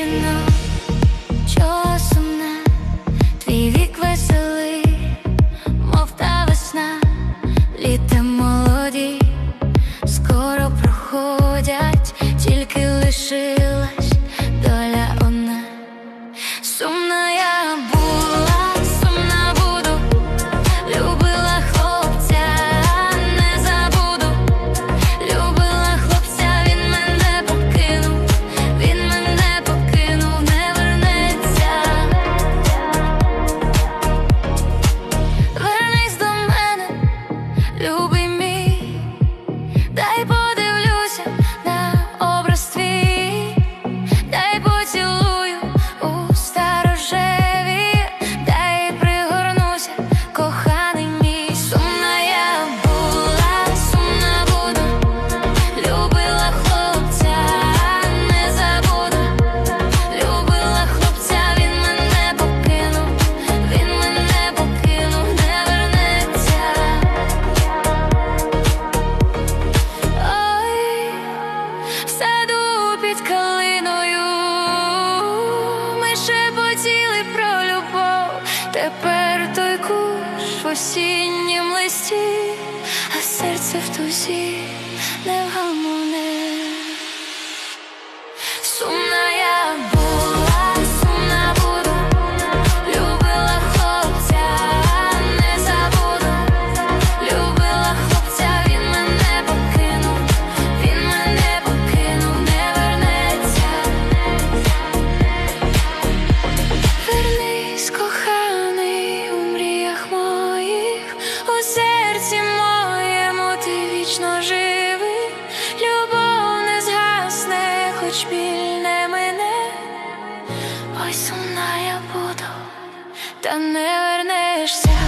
дівчина, чого сумна, твій вік веселий, мов та весна, літа молоді, скоро проходять, тільки лишилась доля одна сумна. під калиною, ми шепотіли про любов, тепер той куш в осіннім листі, а серце в тузі не вгамує. та не вернешся.